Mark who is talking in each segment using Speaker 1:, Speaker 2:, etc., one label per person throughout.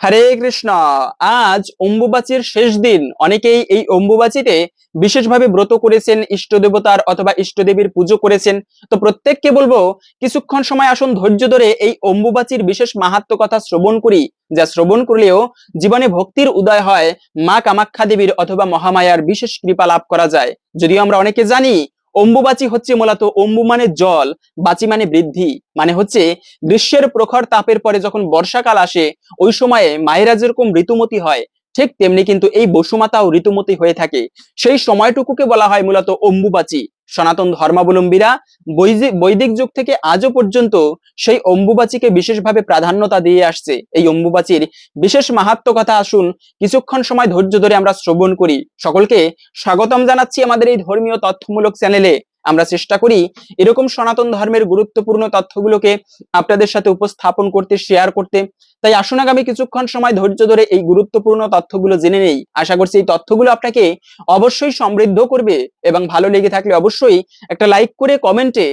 Speaker 1: হরে কৃষ্ণ। আজ অম্বুবাচীর শেষ দিন। অনেকেই এই অম্বুবাচীতে বিশেষভাবে ব্রত করেছেন ইষ্ট দেবতার অথবা ইষ্টদেবীর পুজো করেছেন। তো প্রত্যেককে বলব, কিছুক্ষণ সময় আসুন ধৈর্য ধরে এই অম্বুবাচীর বিশেষ মাহাত্ম কথা শ্রবণ করি, যা শ্রবণ করলেও জীবনে ভক্তির উদয় হয়, মা কামাখ্যা দেবীর অথবা মহামায়ার বিশেষ কৃপা লাভ করা যায়। যদিও আমরা অনেকে জানি অম্বুবাচী হচ্ছে মূলত অম্বু মানে জল, বাচি মানে বৃদ্ধি মানে হচ্ছে গ্রীষ্মের প্রখর তাপের পরে যখন বর্ষাকাল আসে, ওই সময়ে মায়েরা যেরকম ঋতুমতি হয়। ঠিক তেমনি কিন্তু এই বসুমাতাও ঋতুমতি হয়ে থাকে। সেই সময়টুকুকে বলা হয় মূলত অম্বুবাচী। সনাতন ধর্মাবলম্বীরা বৈদিক যুগ থেকে আজও পর্যন্ত সেই অম্বুবাচীকে বিশেষভাবে প্রাধান্যতা দিয়ে আসছে। এই অম্বুবাচীর বিশেষ মাহাত্ম কথা আসুন, কিছুক্ষণ সময় ধৈর্য ধরে আমরা শ্রবণ করি। সকলকে স্বাগতম জানাচ্ছি আমাদের এই ধর্মীয় তথ্যমূলক চ্যানেলে। আমরা চেষ্টা করি এরকম সনাতন ধর্মের গুরুত্বপূর্ণ তথ্যগুলোকে আপনাদের সাথে উপস্থাপন করতে শেয়ার করতে। তাই আসুন আগামী কিছুক্ষণ সময় ধৈর্য ধরে এই গুরুত্বপূর্ণ তথ্যগুলো জেনে নেই। আশা করছি এই তথ্যগুলো আপনাকে অবশ্যই সমৃদ্ধ করবে এবং ভালো লেগে থাকলে অবশ্যই একটা লাইক করে কমেন্টে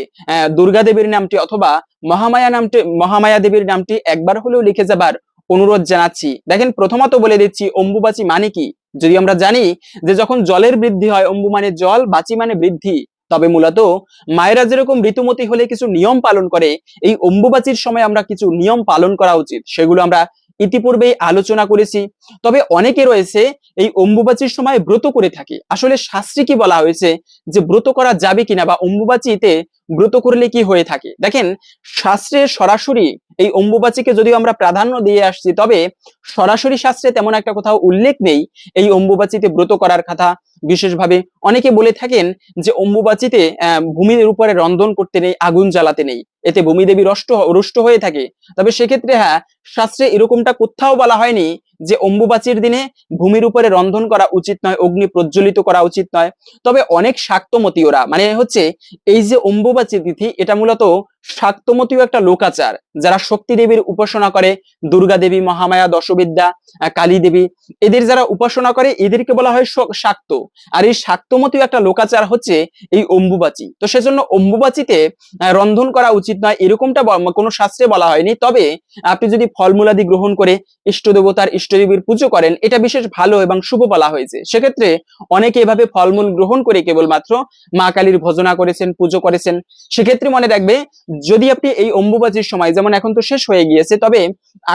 Speaker 1: দুর্গা দেবীর নামটি অথবা মহামায়া নামটি, মহামায়া দেবীর নামটি একবার হলেও লিখে যাবার অনুরোধ জানাচ্ছি। দেখেন প্রথমত বলে দিচ্ছি, অম্বুবাচী মানে কি? যদি আমরা জানি যে যখন জলের বৃদ্ধি হয়, অম্বু মানে জল, বাচি মানে বৃদ্ধি। তবে মূলত মায়েরা যেরকম ঋতুমতি হলে কিছু নিয়ম পালন করে, এই অম্বুবাচীর সময় আমরা কিছু নিয়ম পালন করা উচিত, সেগুলো আমরা ইতিপূর্বেই আলোচনা করেছি। তবে অনেকে রয়েছে এই অম্বুবাচীর সময় ব্রত করে থাকে। আসলে শাস্ত্রী কি বলা হয়েছে যে ব্রত করা যাবে কিনা বা অম্বুবাচীতে ব্রত করলে কি হয়ে থাকে? দেখেন, শাস্ত্রে সরাসরি এই অম্বুবাচীকে যদিও আমরা প্রাধান্য দিয়ে আসছি, তবে সরাসরি শাস্ত্রে তেমন একটা কোথাও উল্লেখ নেই। এই অম্বুবাচীতে ব্রত করার কথা বিশেষভাবে অনেকে বলে থাকেন যে অম্বুবাচীতে ভূমির উপরে রন্ধন করতে নেই, আগুন জ্বালাতে নেই। এতে ভূমিদেবী রষ্ট রুষ্ট হয়ে থাকে। তবে সেক্ষেত্রে হ্যাঁ শাস্ত্রে এরকমটা কোথাও বলা হয়নি যে অম্বুবাচীর দিনে ভূমির উপরে রন্ধন করা উচিত নয়, অগ্নি প্রজ্বলিত করা উচিত নয়। তবে অনেক শাক্তমতীয়রা মানে হচ্ছে এই যে অম্বুবাচী তিথি, এটা মূলত শাক্তমতীয় একটা লোকাচার, যারা শক্তি দেবীর উপাসনা করে, দুর্গা দেবী, মহামায়া, দশবিদ্যা কালী দেবী, এদের যারা উপাসনা করে, এদেরকে বলা হয় শাক্ত। আর এই শাক্তমতীয় একটা লোকাচার হচ্ছে এই অম্বুবাচী। তো সেজন্য অম্বুবাচীতে রন্ধন করা উচিত নয়, এরকমটা কোনো শাস্ত্রে বলা হয়নি। তবে আপনি যদি ফলমূলাদি গ্রহণ করে ইষ্ট দেবতার ইষ্টদেবীর পুজো করেন, এটা বিশেষ ভালো এবং শুভ বলা হয়েছে। সেক্ষেত্রে অনেকে এভাবে ফলমূল গ্রহণ করে কেবলমাত্র মা কালীর ভজনা করেছেন, পুজো করেছেন। সেক্ষেত্রে মনে রাখবে যদি আপনি এই অম্বুবাচীর সময়, যেমন এখন তো শেষ হয়ে গিয়েছে, তবে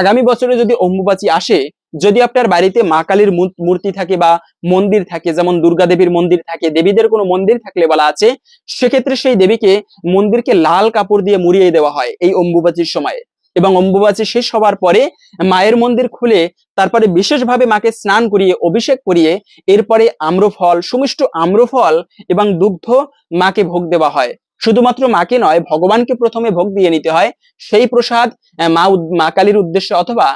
Speaker 1: আগামী বছরে যদি অম্বুবাচী আসে, যদি আপনার বাড়িতে মা কালীর মূর্তি থাকে বা মন্দির থাকে, যেমন দুর্গা দেবীর মন্দির থাকে, দেবীদের কোনো মন্দির থাকলে বলা আছে, সেক্ষেত্রে সেই দেবীকে মন্দিরকে লাল কাপড় দিয়ে মুড়িয়ে দেওয়া হয় এই অম্বুবাচীর সময়ে। এবং অম্বুবাচী শেষ হবার পরে মায়ের মন্দির খুলে তারপরে বিশেষভাবে মাকে স্নান করিয়ে, অভিষেক করিয়ে, এরপরে আম্রফল, সুমিষ্ট আম্রফল এবং দুগ্ধ মাকে ভোগ দেওয়া হয়। শুধুমাত্র মাকে নয়, ভগবানকে প্রথমে ভোগ দিয়ে নিতে হয়। সেই প্রসাদ মা মা কালীর উদ্দেশ্যে অথবা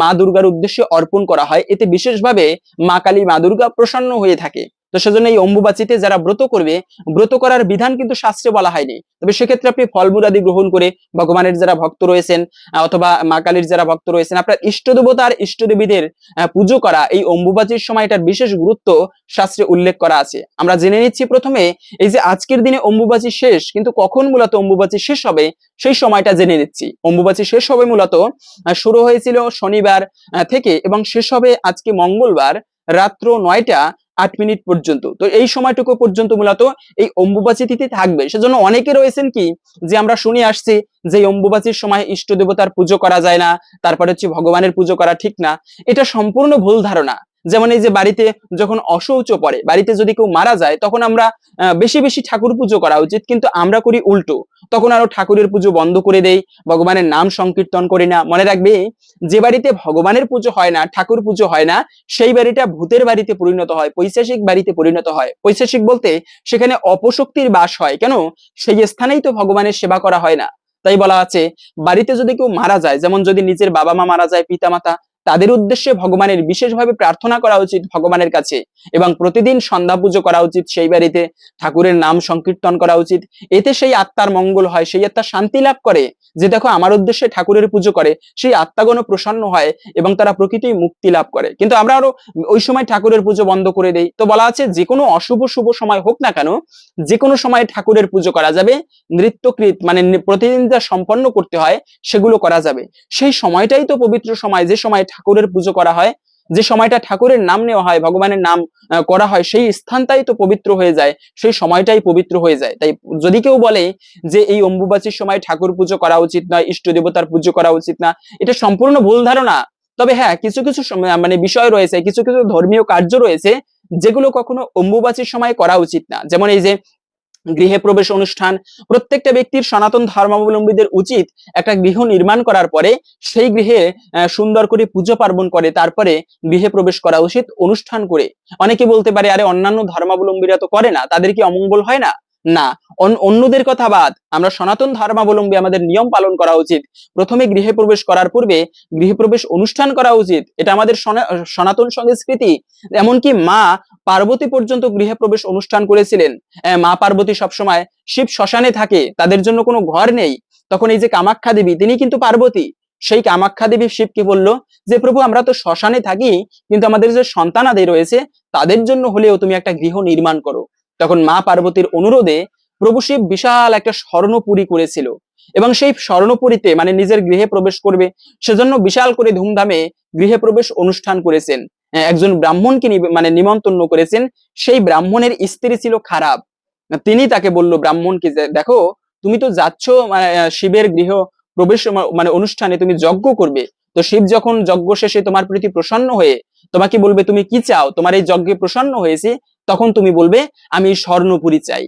Speaker 1: মা দুর্গার উদ্দেশ্যে অর্পণ করা হয়। এতে বিশেষভাবে মা কালী, মা দুর্গা প্রসন্ন হয়ে থাকে। তো সেজন্য এই অম্বুবাচীতে যারা ব্রত করবে ব্রত করার বিধান কিন্তু শাস্ত্রে বলা হয়নি। তবে সেক্ষেত্রে আপনি ফলমূলাদি গ্রহণ করে ভগবানের যারা ভক্ত রয়েছেন অথবা মা কালীর যারা ভক্ত রয়েছেন আপনার ইষ্ট দেবতা আর ইষ্ট দেবীদের আহ, পুজো করা এই অম্বুবাচীর সময় এটার বিশেষ গুরুত্ব শাস্ত্রে উল্লেখ করা আছে। আমরা জেনে নিচ্ছি প্রথমে এই যে আজকের দিনে অম্বুবাচী শেষ কিন্তু কখন মূলত অম্বুবাচী শেষ হবে সেই সময়টা জেনে নিচ্ছি। অম্বুবাচী শেষ হবে মূলত শুরু হয়েছিল শনিবার থেকে এবং শেষ হবে আজকে মঙ্গলবার রাত্র নয়টা আট মিনিট পর্যন্ত। তো এই সময়টুকু পর্যন্ত মূলত এই অম্বুবাচী তিথি থাকবে। সেজন্য অনেকে রয়েছেন কি, যে আমরা শুনে আসছি যে অম্বুবাচীর সময় ইষ্ট দেবতার পুজো করা যায় না, তারপরে হচ্ছে ভগবানের পুজো করা ঠিক না। এটা সম্পূর্ণ ভুল ধারণা। যেমন এই যে বাড়িতে যখন অশৌচ পড়ে, বাড়িতে যদি কেউ মারা যায়, তখন আমরা বেশি বেশি ঠাকুর পুজো করা উচিত, কিন্তু আমরা করি উল্টো। তখন আরও ঠাকুরের পুজো বন্ধ করে দেই, ভগবানের নাম সংকীর্তন করি না। মনে রাখবে, যে বাড়িতে ভগবানের পুজো হয় না, ঠাকুর পুজো হয় না, সেই বাড়িটা ভূতের বাড়িতে পরিণত হয় পৈশাসিক বাড়িতে পরিণত হয়। পৈশাসিক বলতে সেখানে অপশক্তির বাস হয়, কেন? সেই স্থানেই তো ভগবানের সেবা করা হয় না। তাই বলা আছে, বাড়িতে যদি কেউ মারা যায়, যেমন যদি নিজের বাবা মা মারা যায় পিতা মাতা তাদের উদ্দেশ্যে ভগবানের বিশেষভাবে প্রার্থনা করা উচিত ভগবানের কাছে এবং প্রতিদিন সন্ধ্যা পুজো করা উচিত, সেই বাড়িতে ঠাকুরের নাম সংকীর্তন করা উচিত। এতে সেই আত্মার মঙ্গল হয়, সেই আত্মা শান্তি লাভ করে। যে দেখো, আমার উদ্দেশ্যে ঠাকুরের পুজো করে, সেই আত্মাগণ প্রসন্ন হয় এবং তারা প্রকৃতিই মুক্তি লাভ করে। কিন্তু আমরা আরও ওই সময় ঠাকুরের পুজো বন্ধ করে দেই। তো বলা আছে, যে কোনো অশুভ শুভ সময় হোক না কেন, যে কোনো সময় ঠাকুরের পুজো করা যাবে, নৃত্যকৃত মানে প্রতিদিন যা সম্পন্ন করতে হয়, সেগুলো করা যাবে। সেই সময়টাই তো পবিত্র সময়, যে সময় ঠাকুরের পুজো করা হয়। যে সময়টা ঠাকুরের নাম নেওয়া হয়, ভগবানের নাম করা হয়, সেই স্থানটাই তো পবিত্র হয়ে যায়, সেই সময়টাই পবিত্র হয়ে যায়। তাই যদি কেউ বলে যে এই অম্বুবাচীর সময় ঠাকুর পুজো করা উচিত নয়, ইষ্ট দেবতার পুজো করা উচিত না, এটা সম্পূর্ণ ভুল ধারণা। তবে হ্যাঁ কিছু কিছু মানে বিষয় রয়েছে, কিছু কিছু ধর্মীয় কার্য রয়েছে, যেগুলো কখনো অম্বুবাচীর সময় করা উচিত না। যেমন এই যে গৃহে প্রবেশ অনুষ্ঠান। প্রত্যেকটা ব্যক্তির সনাতন ধর্মাবলম্বীদের উচিত একটা গৃহ নির্মাণ করার পরে সেই গৃহে সুন্দর করে পুজো পার্বণ করে, তারপরে গৃহে প্রবেশ করা উচিত, অনুষ্ঠান করে। অনেকে বলতে পারে, আরে, অন্যান্য ধর্মাবলম্বীরা তো করে না, তাদের কি অমঙ্গল হয় না? না অন্যদের কথা বাদ, আমরা সনাতন ধর্মাবলম্বী আমাদের নিয়ম পালন করা উচিত। প্রথমে গৃহে প্রবেশ করার পূর্বে গৃহে প্রবেশ অনুষ্ঠান করা উচিত। এটা আমাদের সনাতন সংস্কৃতি। এমনকি মা পার্বতী পর্যন্ত গৃহে প্রবেশ অনুষ্ঠান করেছিলেন। মা পার্বতী সবসময় শিব শ্মশানে থাকে, তাদের জন্য কোনো ঘর নেই। তখন এই যে কামাখ্যা দেবী, তিনি কিন্তু পার্বতী। সেই কামাখ্যা দেবী শিবকে বলল? যে, প্রভু, আমরা তো শ্মশানে থাকি, কিন্তু আমাদের যে সন্তানাদি রয়েছে, তাদের জন্য হলেও তুমি একটা গৃহ নির্মাণ করো। তখন মা পার্বতীর অনুরোধে প্রভু শিব বিশাল একটা স্বর্ণপুরী করেছিল। এবং সেই স্বর্ণপুরীতে মানে নিজের গৃহে প্রবেশ করবে সেজন্য বিশাল করে ধুমধামে গৃহে প্রবেশ অনুষ্ঠান করেছেন। একজন ব্রাহ্মণকে মানে নিমন্ত্রণ করেছেন। সেই ব্রাহ্মণের স্ত্রী ছিল খারাপ। তিনি তাকে বলল ব্রাহ্মণকে দেখো তুমি তো যাচ্ছ মানে, শিবের গৃহ প্রবেশ মানে অনুষ্ঠানে তুমি যজ্ঞ করবে। তো শিব যখন যজ্ঞ শেষে তোমার প্রতি প্রসন্ন হয়ে তোমাকে বলবে তুমি কি চাও? তোমার এই যজ্ঞে প্রসন্ন হয়েছে? তখন তুমি বলবে আমি স্বর্ণপুরী চাই।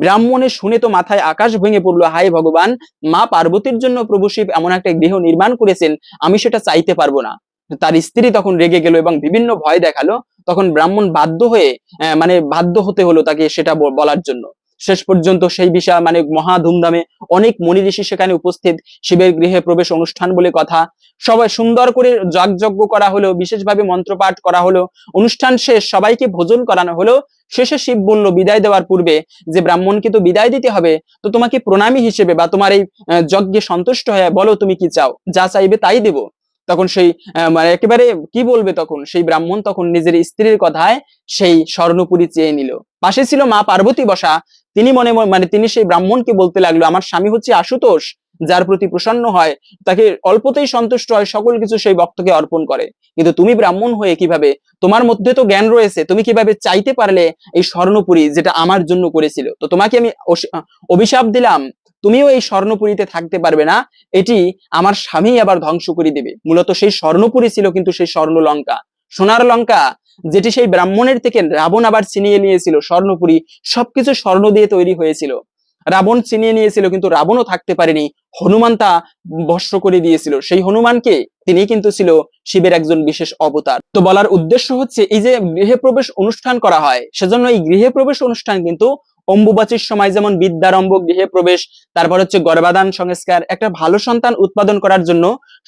Speaker 1: ব্রাহ্মণে শুনে তো মাথায় আকাশ ভেঙে পড়ল। হায় ভগবান, মা পার্বতীর জন্য প্রভু শিব এমন একটা গৃহ নির্মাণ করেছেন, আমি সেটা চাইতে পারব না। তার স্ত্রী তখন রেগে গেল এবং বিভিন্ন ভয় দেখাল। তখন ব্রাহ্মণ বাধ্য হয়ে মানে বাধ্য হতে হলো তাকে সেটা বলার জন্য। শেষ পর্যন্ত সেই বিষয় মানে মহা ধুমধামে অনেক মনি ঋষি সেখানে উপস্থিত। শিবের গৃহে প্রবেশ অনুষ্ঠান বলে কথা। সবাই সুন্দর করে যাগযজ্ঞ করা হলো, বিশেষভাবে মন্ত্রপাঠ করা হলো। অনুষ্ঠান শেষ, সবাইকে ভোজন করানো হলো। শেষে শিব বলল, বিদায় দেওয়ার পূর্বে যে ব্রাহ্মণকে তো বিদায় দিতে হবে, তো তোমাকে প্রণামী হিসেবে বা তোমার এই যজ্ঞে সন্তুষ্ট হয়ে বলো তুমি কি চাও, যা চাইবে তাই দেব। তখন সেই মানে একেবারে কি বলবে তখন, সেই ব্রাহ্মণ তখন নিজের স্ত্রীর কথায় সেই স্বর্ণপুরী চেয়ে নিল। পাশে ছিল মা পার্বতী বসা তিনি মনে মনে- তিনি সেই ব্রাহ্মণকে বলতে লাগল, আমার স্বামী হচ্ছে আশুতোষ, যার প্রতি প্রসন্ন হয়, তাকে অল্পতেই সন্তুষ্ট হয়, সকল কিছু সেই ভক্তকে অর্পণ করে। কিন্তু তুমি ব্রাহ্মণ হয়ে কীভাবে, তোমার মধ্যে তো জ্ঞান রয়েছে, তুমি কীভাবে চাইতে পারলে এই স্বর্ণপুরী যেটা আমার জন্য করেছিল? তো তোমাকে আমি অভিশাপ দিলাম, তুমিও এই স্বর্ণপুরীতে থাকতে পারবে না, এটি আমার স্বামী আবার ধ্বংস করে দেবে। মূলত সেই স্বর্ণপুরী ছিল কিন্তু সেই স্বর্ণ লঙ্কা সোনার লঙ্কা, যেটি সেই ব্রাহ্মণের থেকে রাবণ আবার ছিনিয়ে নিয়েছিল, স্বর্ণপুরী, সবকিছু স্বর্ণ দিয়ে তৈরি হয়েছিল। রাবণ ছিনিয়ে নিয়েছিল, কিন্তু রাবণও থাকতে পারেনি, হনুমান তা ভস্য করে দিয়েছিল। সেই হনুমানকে তিনি কিন্তু ছিল শিবের একজন বিশেষ অবতার। তো বলার উদ্দেশ্য হচ্ছে, এই যে গৃহে প্রবেশ অনুষ্ঠান করা হয়, সেজন্য এই গৃহে প্রবেশ অনুষ্ঠান কিন্তু অম্বুবাচীর সময় যেমন বিদ্যারম্ভ গৃহে প্রবেশ, তারপর হচ্ছে গর্ভাধান সংস্কার, একটা ভালো সন্তান উৎপাদন করার জন্য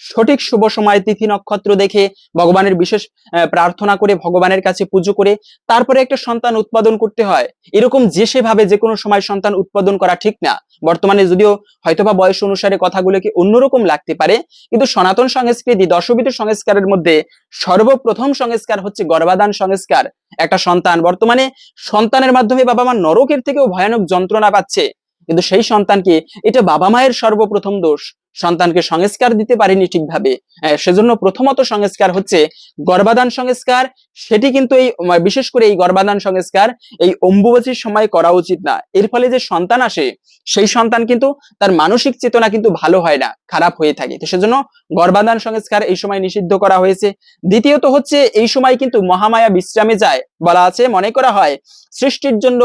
Speaker 1: সঠিক শুভ সময়, তিথি নক্ষত্র দেখে ভগবানের বিশেষ প্রার্থনা করে ভগবানের কাছে পুজো করে তারপরে একটা সন্তান উৎপাদন করতে হয়। এরকম যে সেভাবে যে কোনো সময় সন্তান উৎপাদন করা ঠিক না। বর্তমানে যদিও হয়তোবা বয়স অনুসারে কথাগুলোকে অন্যরকম লাগতে পারে, কিন্তু সনাতন সংস্কৃতি, দশবিধ সংস্কারের মধ্যে সর্বপ্রথম সংস্কার হচ্ছে গর্ভাধান সংস্কার। একটা সন্তান। বর্তমানে সন্তানের মাধ্যমে বাবা মা নরকের থেকেও ভয়ানক যন্ত্রণা পাচ্ছে। কিন্তু সেই সন্তানকে এটা বাবা মায়ের সর্বপ্রথম দোষ। সন্তানকে সংস্কার দিতে পারেনি ঠিকভাবে। সেজন্য প্রথমত সংস্কার হচ্ছে গর্ভাধান সংস্কার। সেটি কিন্তু এই বিশেষ করে এই গর্ভাধান সংস্কার এই অম্বুবাচীর সময় করা উচিত না। এর ফলে যে সন্তান আসে, সেই সন্তান কিন্তু তার মানসিক চেতনা কিন্তু ভালো হয় না, খারাপ হয়ে থাকে। তো সেজন্য গর্ভাধান সংস্কার এই সময় নিষিদ্ধ করা হয়েছে। দ্বিতীয়ত হচ্ছে এই সময় কিন্তু মহামায়া বিশ্রামে যায় বলা আছে। মনে করা হয় সৃষ্টির জন্য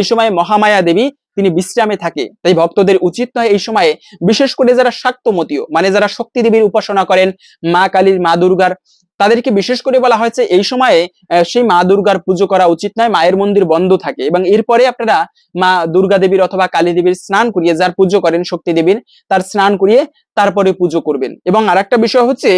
Speaker 1: এই সময় মহামায়া দেবী তিনি বিশ্রামে থাকে। তাই ভক্তদের উচিত নয় এই সময়ে, বিশেষ করে যারা শাক্তমতীয় মানে যারা শক্তি দেবীর উপাসনা করেন, মা কালীর, মা দুর্গার তাদেরকে বিশেষ করে বলা হয়েছে, এই সময়ে সেই মা দুর্গার পুজো করা উচিত নয়, মায়ের মন্দির বন্ধ থাকে এবং এরপরে আপনারা মা দুর্গা দেবীর অথবা কালী দেবীর স্নান করিয়ে যার পুজো করেন শক্তি দেবীর, তার স্নান করিয়ে তারপরে পুজো করবেন। এবং আরেকটা বিষয় হচ্ছে,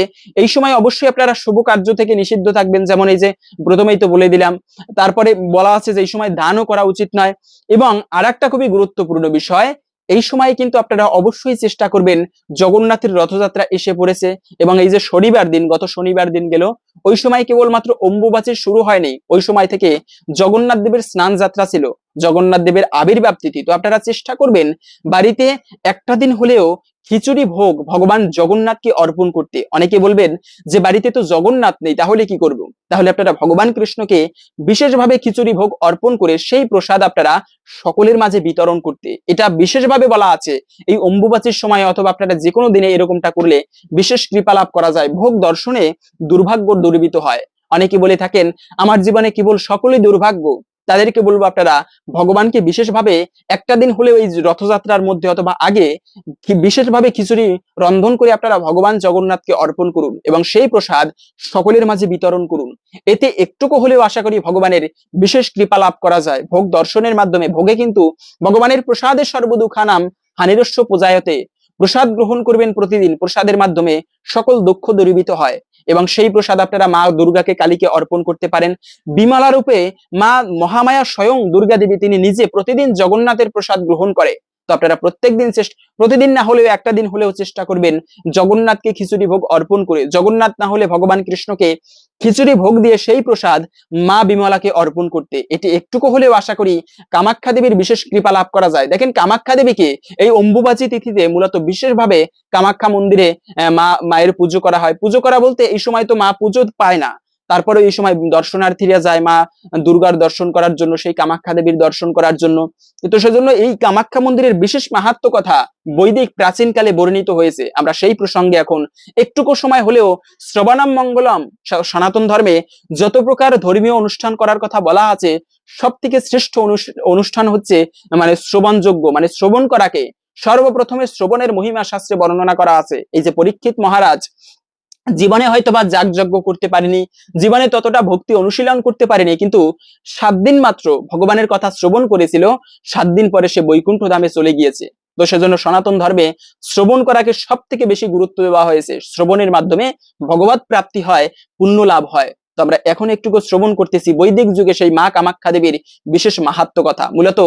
Speaker 1: এই সময় অবশ্যই আপনারা শুভ কার্য থেকে নিষিদ্ধ থাকবেন, যেমন এই যে প্রথমেই তো বলে দিলাম, তারপরে বলা আছে যে এই সময় দানও করা উচিত নয়। এবং আর একটা খুবই গুরুত্বপূর্ণ বিষয় এই সময় কিন্তু আপনারা অবশ্যই চেষ্টা করবেন জগন্নাথের রথযাত্রা এসে পড়েছে এবং এই যে শনিবার দিন, গত শনিবার দিন গেল, ওই সময় কেবলমাত্র অম্বুবাচীর শুরু হয়নি। ওই সময় থেকে জগন্নাথ দেবের স্নান যাত্রা ছিল, জগন্নাথ দেবের আবির্ভাব তিথি। তো আপনারা চেষ্টা করবেন বাড়িতে একটা দিন হলেও খিচুড়ি ভোগ ভগবান জগন্নাথকে অর্পণ করতে। অনেকে বলবেন যে, বাড়িতে তো জগন্নাথ নেই, তাহলে কি করব? তাহলে আপনারা ভগবান কৃষ্ণকে বিশেষভাবে খিচুড়ি ভোগ অর্পণ করে সেই প্রসাদ আপনারা সকলের মাঝে বিতরণ করতে। এটা বিশেষভাবে বলা আছে। এই অম্বুবাচীর সময় অথবা আপনারা যে কোনো দিনে এরকমটা করলে বিশেষ কৃপা লাভ করা যায়। ভোগ দর্শনে দুর্ভাগ্য দুর্বিত হয়। অনেকে বলে থাকেন, আমার জীবনে কেবল সকলেই দুর্ভাগ্য। তাদেরকে বলব আপনারা, ভগবানকে বিশেষভাবে একটা দিন হলেও এই রথযাত্রার মধ্যে অথবা আগে বিশেষভাবে খিচুড়ি রন্ধন করে আপনারা ভগবান জগন্নাথকে অর্পণ করুন এবং সেই প্রসাদ সকলের মাঝে বিতরণ করুন। এতে একটুকু হলেও আশা করি ভগবানের বিশেষ কৃপা লাভ করা যায়। ভোগ দর্শনের মাধ্যমে ভোগে কিন্তু ভগবানের প্রসাদের সর্বদুখানাম হানিরস্য পূজায়তে প্রসাদ গ্রহণ করবেন প্রতিদিন। প্রসাদের মাধ্যমে সকল দুঃখ দূরীভূত হয় এবং সেই প্রসাদ আপনারা মা দুর্গাকে কালীকে অর্পণ করতে পারেন। বিমালা রূপে মা মহামায়া স্বয়ং দুর্গা দেবী, তিনি নিজে প্রতিদিন জগন্নাথের প্রসাদ গ্রহণ করে। তো আপনারা প্রত্যেকদিন চেষ্টা প্রতিদিন না হলেও একটা দিন হলেও চেষ্টা করবেন জগন্নাথকে খিচুড়ি ভোগ অর্পণ করে। জগন্নাথ না হলে ভগবান কৃষ্ণকে খিচুড়ি ভোগ দিয়ে সেই প্রসাদ মা বিমলাকে অর্পণ করতে। এটি একটুকু হলেও আশা করি কামাখ্যা দেবীর বিশেষ কৃপা লাভ করা যায়। দেখেন কামাখ্যা দেবীকে এই অম্বুবাচী তিথিতে মূলত বিশেষভাবে কামাখ্যা মন্দিরে মা মায়ের পুজো করা হয়। পুজো করা বলতে এই সময় তো মা পুজো পায় না। তারপরে এই সময় দর্শনার্থীরা যায় মা দুর্গার দর্শন করার জন্য, সেই কামাখ্যা দেবীর দর্শন করার জন্য। তো সেজন্য এই কামাখ্যা মন্দিরের বিশেষ মাহাত্ম কথা বৈদিক প্রাচীনকালে বর্ণিত হয়েছে। আমরা সেই প্রসঙ্গে এখন একটুকু সময় হলেও শ্রবণাম মঙ্গলম সনাতন ধর্মে যত প্রকার ধর্মীয় অনুষ্ঠান করার কথা বলা আছে সব থেকে শ্রেষ্ঠ অনুষ- অনুষ্ঠান হচ্ছে মানে শ্রবণযোগ্য মানে শ্রবণ করাকে সর্বপ্রথমে শ্রবণের মহিমা শাস্ত্রে বর্ণনা করা আছে। এই যে পরীক্ষিত মহারাজ জীবনে হয়তো বা যাগযজ্ঞ করতে পারেনি, জীবনে ততটা ভক্তি অনুশীলন করতে পারেনি, কিন্তু সাত দিন মাত্র ভগবানের কথা শ্রবণ করেছিল, সাত দিন পরে সে বৈকুণ্ঠ ধামে চলে গিয়েছে। তো সেজন্য সনাতন ধর্মে শ্রবণ করাকে সব থেকে বেশি গুরুত্ব দেওয়া হয়েছে। শ্রবণের মাধ্যমে ভগবত প্রাপ্তি হয়, পুণ্য লাভ হয়। তো আমরা এখন একটুকু শ্রবণ করতেছি। বৈদিক যুগে সেই মা কামাখ্যা দেবীর বিশেষ মাহাত্ম কথা। মূলত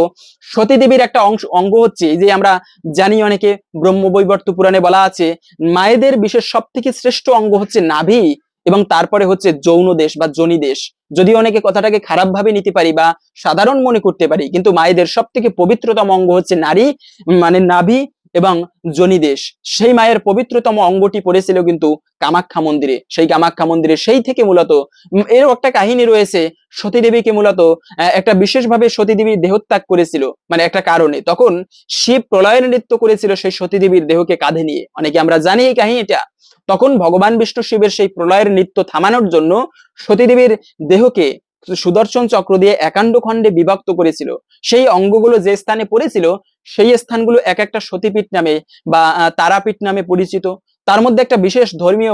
Speaker 1: সতী দেবীর একটা অংশ, অঙ্গ হচ্ছে যে আমরা জানি অনেকে ব্রহ্মবৈবর্ত পুরাণে বলা আছে, মায়েদের বিশেষ সব থেকে শ্রেষ্ঠ অঙ্গ হচ্ছে নাভি এবং তারপরে হচ্ছে যৌন দেশ বা জনি দেশ। যদি অনেকে কথাটাকে খারাপ ভাবে নিতে পারি বা সাধারণ মনে করতে পারি, কিন্তু মায়েদের সব থেকে পবিত্রতম অঙ্গ হচ্ছে নারী। মানে নাভি এবং জনিদেশ সেই মায়ের পবিত্রতম অঙ্গটি পড়েছিল কিন্তু কামাখ্যা মন্দিরে। সেই কামাখ্যা মন্দিরে সেই থেকে মূলত এর একটা কাহিনী রয়েছে, সতীদেবীকে মূলত একটা বিশেষভাবে সতীদেবী দেহত্যাগ করেছিল মানে একটা কারণে। তখন শিব প্রলয়ের নৃত্য করেছিল সেই সতীদেবীর দেহকে কাঁধে নিয়ে। অনেকে আমরা জানি এই কাহিনীটা তখন ভগবান বিষ্ণু শিবের সেই প্রলয়ের নৃত্য থামানোর জন্য সতীদেবীর দেহকে সুদর্শন চক্র দিয়ে একান্ড খণ্ডে বিভক্ত করেছিল। সেই অঙ্গগুলো যে স্থানে পড়েছিল সেই স্থানগুলো এক একটা সতীপীঠ নামে বা তারাপীঠ নামে পরিচিত। তার মধ্যে একটা বিশেষ ধর্মীয়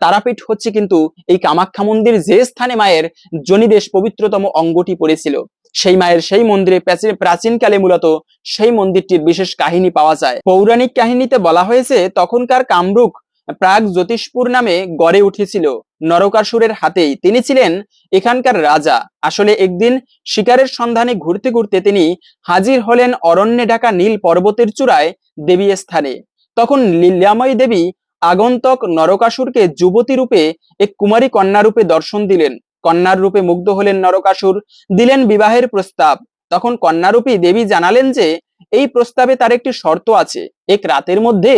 Speaker 1: তারাপীঠ হচ্ছে কিন্তু এই কামাখ্যা মন্দির যে স্থানে মায়ের জনিদেশ পবিত্রতম অঙ্গটি পড়েছিল। সেই মায়ের সেই মন্দিরে প্রাচীন- প্রাচীনকালে মূলত সেই মন্দিরটির বিশেষ কাহিনী পাওয়া যায়। পৌরাণিক কাহিনীতে বলা হয়েছে, তখনকার কামরূপ প্রাগ জ্যোতিষপুর নামে গড়ে উঠেছিল। নরকাসুরের হাতেই তিনি ছিলেন এখানকার রাজা। আসলে একদিন শিকারের সন্ধানে ঘুরতে ঘুরতে তিনি হাজির হলেন অরণ্যে ঢাকা নীল পর্বতের চূড়ায় দেবী স্থানে। তখন লীলাময়ী দেবী আগন্তক নরকাসুরকে যুবতী রূপে, এক কুমারী কন্যা রূপে দর্শন দিলেন। কন্যার রূপে মুগ্ধ হলেন নরকাসুর, দিলেন বিবাহের প্রস্তাব। তখন কন্যারূপী দেবী জানালেন যে এই প্রস্তাবে তার একটি শর্ত আছে। এক রাতের মধ্যে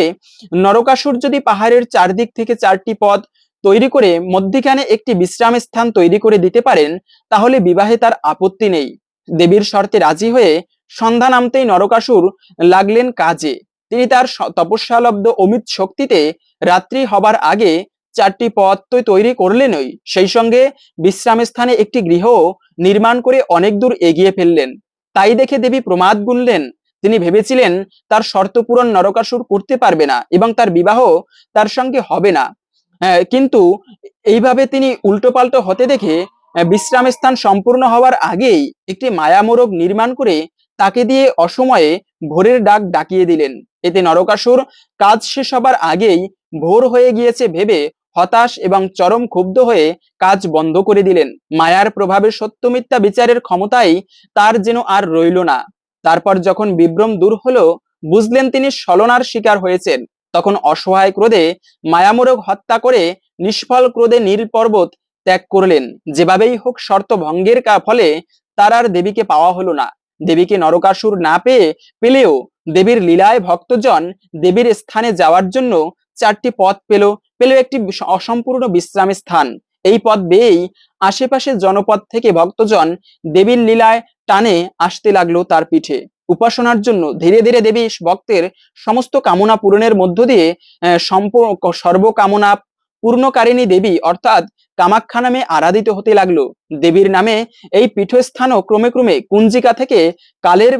Speaker 1: নরকাসুর যদি পাহাড়ের চারদিক থেকে চারটি পথ তৈরি করে মধ্যিখানে একটি বিশ্রাম স্থান তৈরি করে দিতে পারেন, তাহলে বিবাহে তার আপত্তি নেই। দেবীর শর্তে রাজি হয়ে সন্ধ্যা নামতেই নরকাসুর লাগলেন কাজে। তিনি তার তপস্যালব্ধ অমিত শক্তিতে রাত্রি হবার আগে চারটি পথ তো তৈরি করলেনই, সেই সঙ্গে বিশ্রাম স্থানে একটি গৃহ নির্মাণ করে অনেক দূর এগিয়ে ফেললেন। তাই দেখে দেবী প্রমাদ গুনলেন তিনি ভেবেছিলেন তার শর্ত পূরণ নরকাসুর করতে পারবে না এবং তার বিবাহ তার সঙ্গে হবে না। আহ, কিন্তু এইভাবে তিনি উল্টোপাল্টো হতে দেখে আহ, বিশ্রাম স্থান সম্পূর্ণ হওয়ার আগেই একটি মায়ামোরগ নির্মাণ করে তাকে দিয়ে অসময়ে ভোরের ডাক ডাকিয়ে দিলেন। এতে নরকাসুর কাজ শেষ হবার আগেই ভোর হয়ে গিয়েছে ভেবে হতাশ এবং চরম ক্ষুব্ধ হয়ে কাজ বন্ধ করে দিলেন। মায়ার প্রভাবে সত্যমিথ্যা বিচারের ক্ষমতাই তার যেন আর রইল না। তারপর যখন বিভ্রম দূর হলো, বুঝলেন তিনি ছলনার শিকার হয়েছেন। তখন অসহায় ক্রোধে মায়ামোরগ হত্যা করে নিষ্ফল ক্রোধে নীল পর্বত ত্যাগ করলেন। যেভাবেই হোক শর্ত ভঙ্গের কা- ফলে তার আর দেবীকে পাওয়া হলো না। দেবীকে নরকাসুর না পেয়ে পেলেও দেবীর লীলায় ভক্তজন দেবীর স্থানে যাওয়ার জন্য চারটি পথ পেল। পেল একটি অসম্পূর্ণ বিশ্রাম স্থান এই পথ বেয়েই আশেপাশে জনপদ থেকে ভক্তজন দেবীর লীলায় টানে আসতে লাগল তার পিঠে। উপাসনার জন্য ধীরে ধীরে দেবী ভক্তের সমস্ত কামনা পূরণের মধ্য দিয়ে সর্বকামনা পূর্ণকারিণী দেবী অর্থাৎ কামাখ্যা নামে আরাধিত হতে লাগল। দেবীর নামে এই পীঠস্থানও ক্রমে ক্রমে কুঞ্জিকা থেকে কালের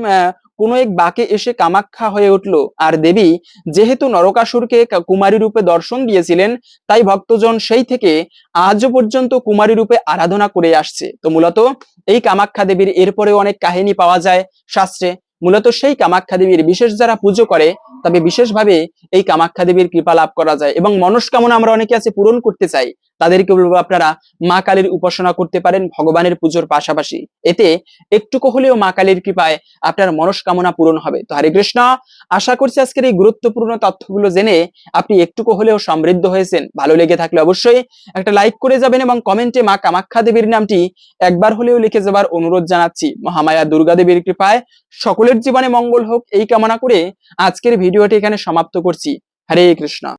Speaker 1: কোনো এক বাঁকে এসে কামাখ্যা হয়ে উঠল। আর দেবী যেহেতু নরকাসুরকে কুমারী রূপে দর্শন দিয়েছিলেন, তাই ভক্তজন সেই থেকে আজও পর্যন্ত কুমারী রূপে আরাধনা করে আসছে। তো মূলত এই কামাখ্যা দেবীর এরপরে অনেক কাহিনী পাওয়া যায় শাস্ত্রে। মূলত সেই কামাখ্যা দেবীর বিশেষ যারা পুজো করে তবে বিশেষভাবে এই কামাখ্যা দেবীর কৃপা লাভ করা যায়। এবং মনস্কামনা আমরা অনেকে আছে পূরণ করতে চাই। তাদেরকে বলব আপনারা মা কালীর উপাসনা করতে পারেন, ভগবানের পুজোর পাশাপাশি। এতে একটুকু হলেও মা কালীর কৃপায় আপনার মনস্কামনা পূরণ হবে। তো হরে কৃষ্ণ, আশা করছি আজকের এই গুরুত্বপূর্ণ তথ্যগুলো জেনে আপনি একটুকু হলেও সমৃদ্ধ হয়েছেন। ভালো লেগে থাকলে অবশ্যই একটা লাইক করে যাবেন এবং কমেন্টে মা কামাখ্যা দেবীর নামটি একবার হলেও লিখে যাবার অনুরোধ জানাচ্ছি। মহামায়া দুর্গা দেবীর কৃপায় সকলের জীবনে মঙ্গল হোক, এই কামনা করে আজকের ভিডিওটি এখানে সমাপ্ত করছি। হরে কৃষ্ণ।